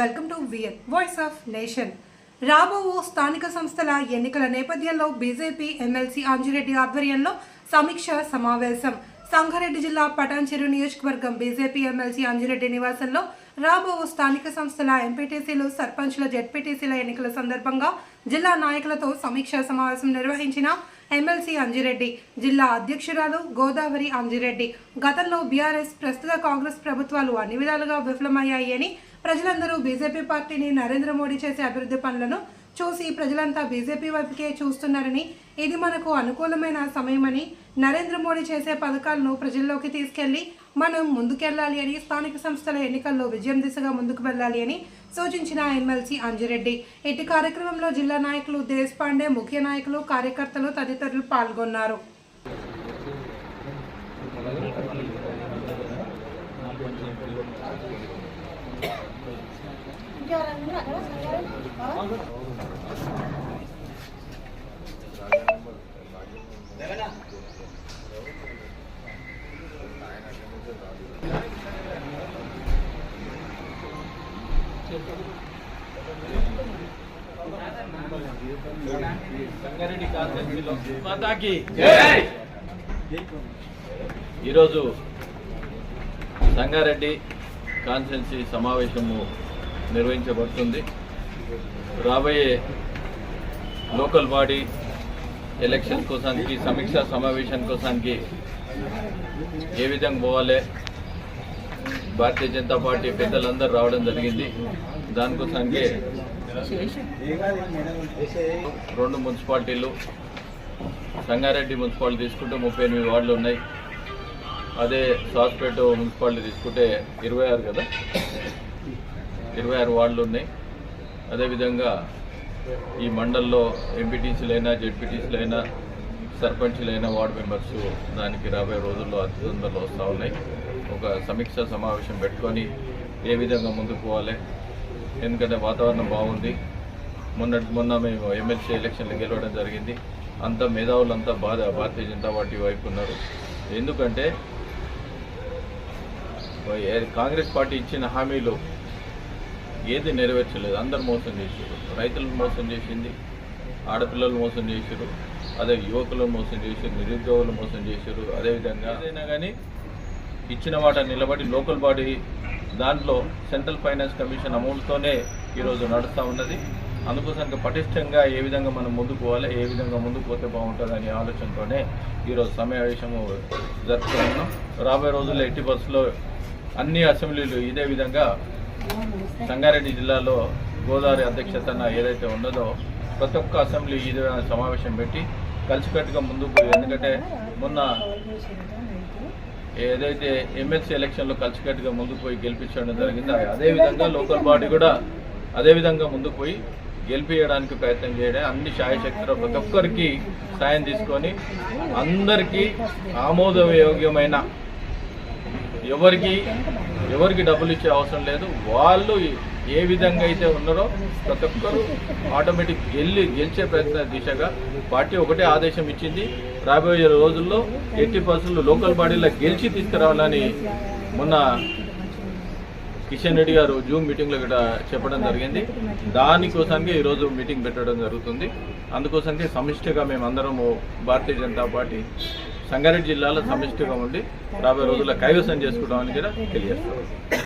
Welcome to VN voice of nation రాబో స్థానిక సంస్థల ఎన్నికల నేపథ్యంలో బీజేపీ ఎమ్మెల్సీ అంజిరెడ్డి ఆధ్వర్యంలో సమీక్ష సమావేశం. సంగారెడ్డి జిల్లా పటాన్చెరు నియోజకవర్గం బీజేపీ ఎమ్మెల్సీ అంజిరెడ్డి నివాసంలో రాబో స్థానిక సంస్థల ఎంపీటీసీలు సర్పంచ్ల జెడ్పీటీసీల ఎన్నికల సందర్భంగా జిల్లా నాయకులతో సమీక్షా సమావేశం నిర్వహించిన ఎమ్మెల్సీ అంజిరెడ్డి జిల్లా అధ్యక్షురాలు గోదావరి అంజిరెడ్డి. గతంలో బీఆర్ఎస్ ప్రస్తుత కాంగ్రెస్ ప్రభుత్వాలు అన్ని విధాలుగా విఫలమయ్యాయని ప్రజలందరూ బీజేపీ పార్టీని నరేంద్ర మోడీ చేసే అభివృద్ధి పనులను చూసి ప్రజలంతా బీజేపీ వైపుకే చూస్తున్నారని ఇది మనకు అనుకూలమైన సమయమని నరేంద్ర మోడీ చేసే పథకాలను ప్రజల్లోకి తీసుకెళ్ళి మనం ముందుకెళ్ళాలి అని స్థానిక సంస్థల ఎన్నికల్లో విజయం దిశగా ముందుకు వెళ్ళాలి అని సూచించిన ఎమ్మెల్సీ అంజిరెడ్డి. ఇటు కార్యక్రమంలో జిల్లా నాయకులు దేశపాండే ముఖ్య నాయకులు కార్యకర్తలు తదితరులు పాల్గొన్నారు. సంగారెడ్డి కాన్స్టిట్యూన్సీలో మాతాకి. జై! ఈరోజు సంగారెడ్డి కాన్స్టిట్యున్సీ సమావేశము నిర్వహించబడుతుంది. రాబోయే లోకల్ బాడీ ఎలక్షన్ కోసానికి సమీక్షా సమావేశం కోసానికి ఏ విధంగా పోవాలి భారతీయ జనతా పార్టీ పెద్దలందరూ రావడం జరిగింది. దానికోసానికి రెండు మున్సిపాలిటీలు సంగారెడ్డి మున్సిపాలిటీ తీసుకుంటే ముప్పై ఎనిమిది వార్డులు ఉన్నాయి. అదే సాస్పేట మున్సిపాలిటీ తీసుకుంటే ఇరవై ఆరు కదా? ఇరవై ఆరు వార్డులు ఉన్నాయి. అదేవిధంగా ఈ మండల్లో ఎంపీటీసీలైనా జెడ్పీటీసీలైనా సర్పంచ్లైన వార్డు మెంబర్స్ దానికి రాబోయే రోజుల్లో అతి తొందరలో వస్తూ ఉన్నాయి. ఒక సమీక్ష సమావేశం పెట్టుకొని ఏ విధంగా ముందుకు పోవాలి? ఎందుకంటే వాతావరణం బాగుంది. మొన్న మొన్న మేము ఎమ్మెల్సీ ఎలక్షన్లు గెలవడం జరిగింది. అంత మేధావులంతా బాధ భారతీయ జనతా పార్టీ వైపు ఉన్నారు. ఎందుకంటే కాంగ్రెస్ పార్టీ ఇచ్చిన హామీలు ఏది నెరవేర్చలేదు. అందరు మోసం చేసారు రైతులను మోసం చేసింది ఆడపిల్లలు మోసం చేశారు అదే యువకులను మోసం చేశారు నిరుద్యోగులు మోసం చేశారు. అదేవిధంగా ఏదైనా కానీ ఇచ్చిన వాట నిలబడి లోకల్ బాడీ దాంట్లో సెంట్రల్ ఫైనాన్స్ కమిషన్ అమౌంట్తోనే ఈరోజు నడుస్తూ ఉన్నది. అందుకోసం పటిష్టంగా ఏ విధంగా మనం ముందుకు పోవాలి ఏ విధంగా ముందుకు పోతే బాగుంటుంది అనే ఆలోచనతోనే ఈరోజు సమావేశము జరుపుతున్నాం రాబోయే రోజుల్లో ఎట్టి బస్సులో అన్ని అసెంబ్లీలు ఇదే విధంగా సంగారెడ్డి జిల్లాలో గోదావరి అధ్యక్షతన ఏదైతే ఉన్నదో ప్రతి ఒక్క అసెంబ్లీ ఇదే సమావేశం పెట్టి కలిసికట్టుగా ముందుకు ఎందుకంటే మొన్న ఏదైతే ఎమ్మెల్సీ ఎలక్షన్లో కలిసికట్టుగా ముందుకు పోయి గెలిపించడం జరిగిందో అదే విధంగా లోకల్ బాడీ కూడా అదే విధంగా ముందుకు పోయి గెలిపించడానికి ప్రయత్నం చేయడం అన్ని శాయశక్తిలో ప్రతి ఒక్కరికి సాయం తీసుకొని అందరికీ ఆమోదయోగ్యమైన ఎవరికి ఎవరికి డబ్బులు ఇచ్చే అవసరం లేదు. వాళ్ళు ఏ విధంగా అయితే ఉన్నారో ప్రతి ఒక్కరు ఆటోమేటిక్ గెలి గెలిచే ప్రయత్న దిశగా పార్టీ ఒకటే ఆదేశం ఇచ్చింది. రాబోయే రోజుల్లో ఎట్టి పరిస్థితుల్లో లోకల్ బాడీలో గెలిచి తీసుకురావాలని మొన్న కిషన్ రెడ్డి గారు జూమ్ మీటింగ్లో కూడా చెప్పడం జరిగింది. దానికోసానికి ఈరోజు మీటింగ్ పెట్టడం జరుగుతుంది. అందుకోసానికి సమిష్టిగా మేమందరము భారతీయ జనతా పార్టీ సంగారెడ్డి జిల్లాలో సమిష్టిగా ఉండి రాబోయే రోజుల్లో కైవసం చేసుకుంటామని కూడా తెలియజేస్తాం.